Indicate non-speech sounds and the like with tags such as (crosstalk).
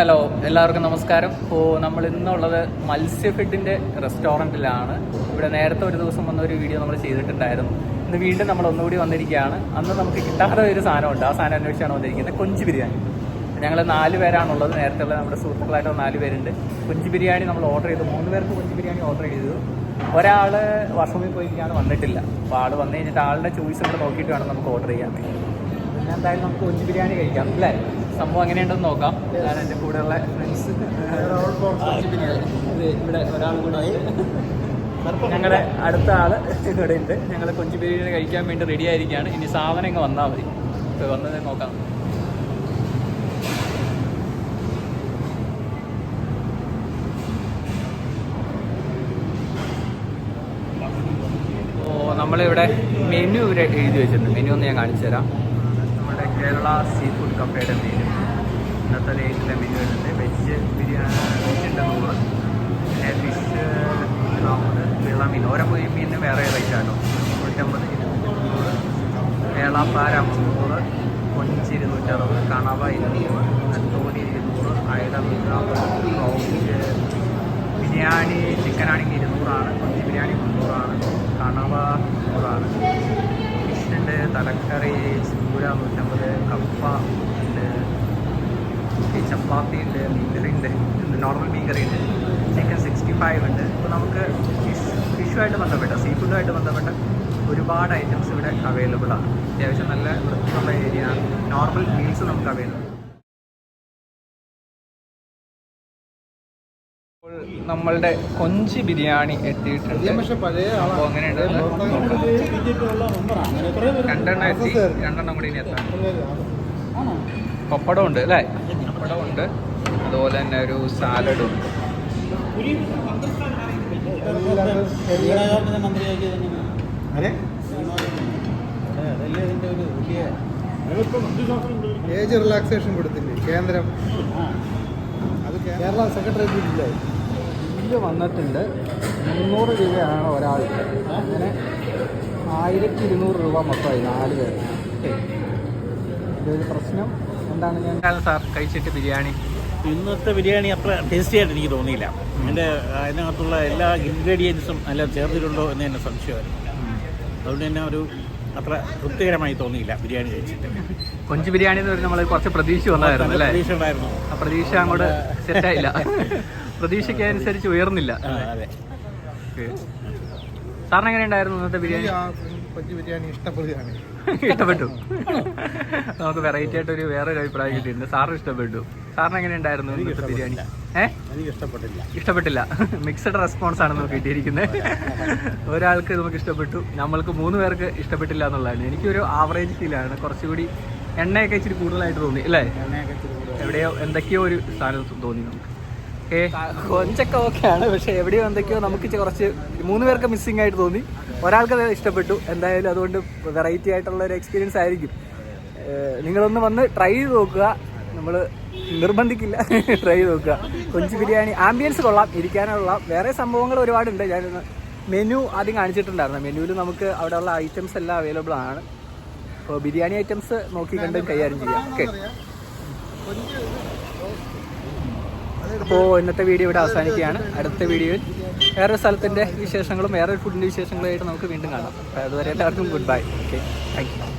Hello എല്ലാവർക്കും നമസ്കാരം. ഇപ്പോൾ നമ്മൾ ഇന്നുള്ളത് മത്സ്യഫെഡിന്റെ റെസ്റ്റോറന്റിലാണ് ഇവിടെ നേരത്തെ ഒരു ദിവസം വന്ന ഒരു വീഡിയോ നമ്മൾ ചെയ്തിട്ടുണ്ടായിരുന്നു. ഇന്ന് വീണ്ടും നമ്മൾ ഒന്നുകൂടി വന്നിരിക്കുകയാണ്. അന്ന് നമുക്ക് കിട്ടാത്ത ഒരു സാധനമുണ്ട്. ആ സാധനം അന്വേഷിച്ചാണ് വന്നിരിക്കുന്നത്. കൊഞ്ച് ബിരിയാണി. ഞങ്ങൾ നാല് പേരാണുള്ളത്. നേരത്തെ ഉള്ള നമ്മുടെ സുഹൃത്തുക്കളായിട്ട് നാല് പേരുണ്ട്. കൊഞ്ച് ബിരിയാണി നമ്മൾ ഓർഡർ ചെയ്തു. മൂന്ന് പേർക്ക് കൊഞ്ച് ബിരിയാണി ഓർഡർ ചെയ്തു. ഒരാൾ വർഷമിൽ പോയിരിക്കാണ് വന്നിട്ടില്ല. അപ്പോൾ ആൾ വന്നു കഴിഞ്ഞിട്ട് ആളുടെ ചോയ്സ് കൂടെ നോക്കിയിട്ട് വേണം നമുക്ക് ഓർഡർ ചെയ്യാൻ. പിന്നെ എന്തായാലും നമുക്ക് കൊഞ്ച് ബിരിയാണി കഴിക്കാം. അല്ലേ? സംഭവം എങ്ങനെയുണ്ടെന്ന് നോക്കാം. ഞാൻ എന്റെ കൂടെയുള്ള ഫ്രണ്ട്സ് ഇവിടെ ഒരാൾ കൂടെ ഞങ്ങളുടെ അടുത്ത ആൾ ഇവിടെ ഉണ്ട്. ഞങ്ങൾ കൊഞ്ചു ബിരിയാണി കഴിക്കാൻ വേണ്ടി റെഡി ആയിരിക്കുകയാണ്. ഇനി സാധനം ഇങ്ങ് വന്നാൽ മതി. വന്നത് നോക്കാം. നമ്മളിവിടെ മെനു ഇവിടെ എഴുതി വെച്ചിട്ടുണ്ട്. മെനു ഒന്ന് ഞാൻ കാണിച്ചു തരാം കേരള സീ ഫുഡ് കഫേയുടെ മെനു ഇന്നത്തെ ഡേറ്റിലെ മെനു വരുന്നത് വെജ് ബിരിയാണി വെജിന്റെ നൂറ് ഫിഷ് നാൽപ്പത് വെള്ള മീൻ. ഓരോ പോയി മീനിന് വേറെ റേറ്റ് ആണോ? നൂറ്റമ്പത് ഇരുന്നൂറ് വേളാപ്പാര മുന്നൂറ് കൊഞ്ച് ഇരുന്നൂറ്ററുപത് കണവ ഇരുന്നൂറ് നെത്തോലി ഇരുന്നൂറ് അയല നൂറ്റമ്പത് ബിരിയാണി ചിക്കനാണെങ്കിൽ ഇരുന്നൂറാണ് കൊഞ്ച് ബിരിയാണി മുന്നൂറാണ് കണവ നൂറാണ്. ഫിഷിന്റെ തലക്കറി ചൂര നൂറ്റമ്പത് കപ്പ ഉണ്ട് ചപ്പാത്തി ഉണ്ട് മീൻകറി ഉണ്ട് നോർമൽ മീൻകറി ഉണ്ട് ചിക്കൻ സിക്സ്റ്റി ഫൈവ് ഉണ്ട്. ഇപ്പോൾ നമുക്ക് ഫിഷ് ഫിഷുമായിട്ട് ബന്ധപ്പെട്ട സീ ഫുഡുമായിട്ട് ബന്ധപ്പെട്ട ഒരുപാട് ഐറ്റംസ് ഇവിടെ അവൈലബിൾ ആണ്. അത്യാവശ്യം നല്ല വൃത്തിയുള്ള ഏരിയ നോർമൽ മീൽസ് നമുക്ക് അവൈലബിൾ നമ്മളുടെ കൊഞ്ച് ബിരിയാണി എത്തിയിട്ടുണ്ട്. അപ്പോൾ അങ്ങനെയുണ്ട്. രണ്ടെണ്ണം എത്തി. രണ്ടെണ്ണം കൂടി ഇനി എത്താം. പപ്പടം ഉണ്ട് അല്ലേ? പപ്പടം ഉണ്ട് അതുപോലെ തന്നെ ഒരു സാലഡ്. ഉണ്ട് ഏജ് റിലാക്സേഷൻ കൊടുത്തില്ലേ? കേന്ദ്രം. അത് കേരള സെക്രട്ടേറിയറ്റ് ബില്ല് വന്നിട്ടുണ്ട്. മുന്നൂറ് രൂപയാണ് ഒരാൾക്ക്. അങ്ങനെ ആയിരത്തി ഇരുന്നൂറ് രൂപ മൊത്തമായി നാല് പേർ ഇതൊരു പ്രശ്നം. എന്താണ് ഞാൻ സാർ കഴിച്ചിട്ട് ബിരിയാണി? ഇന്നത്തെ ബിരിയാണി അത്ര ടേസ്റ്റി ആയിട്ട് എനിക്ക് തോന്നിയില്ല. എന്റെ അതിനകത്തുള്ള എല്ലാ ഇൻഗ്രീഡിയൻസും നല്ല ചേർത്തിട്ടുണ്ടോ എന്ന് തന്നെ സംശയമായിരുന്നു. അതുകൊണ്ട് തന്നെ ഒരു അത്ര തൃപ്തികരമായി തോന്നിയില്ല ബിരിയാണി കഴിച്ചിട്ട്. കൊഞ്ച് ബിരിയാണി എന്ന് പറഞ്ഞാൽ നമ്മൾ കുറച്ച് പ്രതീക്ഷ വന്നായിരുന്നു അല്ലേ? പ്രതീക്ഷ ഉണ്ടായിരുന്നു. ആ പ്രതീക്ഷ അങ്ങോട്ട് സെറ്റായില്ല (laughs) പ്രതീക്ഷയ്ക്ക് അനുസരിച്ച് ഉയർന്നില്ല. അതെ. സാറിന് എങ്ങനെ ഉണ്ടായിരുന്നു ഇന്നത്തെ ബിരിയാണി? ബിരിയാണി ഇഷ്ടപ്പെടുകയാണ് ഇഷ്ടപ്പെട്ടു. (laughs) നമുക്ക് വെറൈറ്റി ആയിട്ട് ഒരു വേറൊരു അഭിപ്രായം കിട്ടിയിട്ടുണ്ട്. സാറിന് ഇഷ്ടപ്പെട്ടു. സാറിന് എങ്ങനെ ഉണ്ടായിരുന്നു ഇന്നത്തെ ബിരിയാണി? ഏഹ് ഇഷ്ടപ്പെട്ടില്ല. ഇഷ്ടപ്പെട്ടില്ല. (laughs) മിക്സഡ് റെസ്പോൺസ് ആണ് നമുക്ക് കിട്ടിയിരിക്കുന്നത്. (laughs) ഒരാൾക്ക് നമുക്ക് ഇഷ്ടപ്പെട്ടു. നമ്മൾക്ക് മൂന്ന് പേർക്ക് ഇഷ്ടപ്പെട്ടില്ല എന്നുള്ളതാണ്. എനിക്കൊരു ആവറേജ് ഫീലാണ് കുറച്ചുകൂടി എണ്ണയൊക്കെ ഇച്ചിരി കൂടുതലായിട്ട് തോന്നി അല്ലേ? എവിടെയോ എന്തൊക്കെയോ ഒരു സാധനം തോന്നി നമുക്ക്. കൊഞ്ചൊക്കെ ഓക്കെയാണ്. പക്ഷെ എവിടെയോ എന്തൊക്കെയോ നമുക്ക് കുറച്ച് മൂന്ന് പേർക്ക് മിസ്സിംഗ് ആയിട്ട് തോന്നി. ഒരാൾക്ക് അത് ഇഷ്ടപ്പെട്ടു. എന്തായാലും അതുകൊണ്ട് വെറൈറ്റി ആയിട്ടുള്ള ഒരു എക്സ്പീരിയൻസ് ആയിരിക്കും. നിങ്ങളൊന്ന് വന്ന് ട്രൈ ചെയ്ത് നോക്കുക. നമ്മൾ നിർബന്ധിക്കില്ല. (laughs) ട്രൈ ചെയ്ത് നോക്കുക. കൊഞ്ച് ബിരിയാണി ആംബിയൻസ് കൊള്ളാം. ഇരിക്കാനുള്ള വേറെ സംഭവങ്ങൾ ഒരുപാടുണ്ട്. ഞാൻ മെനു ആദ്യം കാണിച്ചിട്ടുണ്ടായിരുന്നു. മെനുവിൽ നമുക്ക് അവിടെയുള്ള ഐറ്റംസ് എല്ലാം അവൈലബിൾ ആണ്. അപ്പോൾ ബിരിയാണി ഐറ്റംസ് നോക്കി കണ്ട് കൈകാര്യം ചെയ്യാം. ഓക്കെ അപ്പോൾ ഇന്നത്തെ വീഡിയോ ഇവിടെ അവസാനിക്കുകയാണ്. അടുത്ത വീഡിയോയിൽ വേറൊരു സ്ഥലത്തിന്റെ വിശേഷങ്ങളും വേറൊരു ഫുഡിന്റെ വിശേഷങ്ങളുമായിട്ട് നമുക്ക് വീണ്ടും കാണാം. അതുവരെ എല്ലാവർക്കും ഗുഡ് ബൈ ഓക്കെ താങ്ക്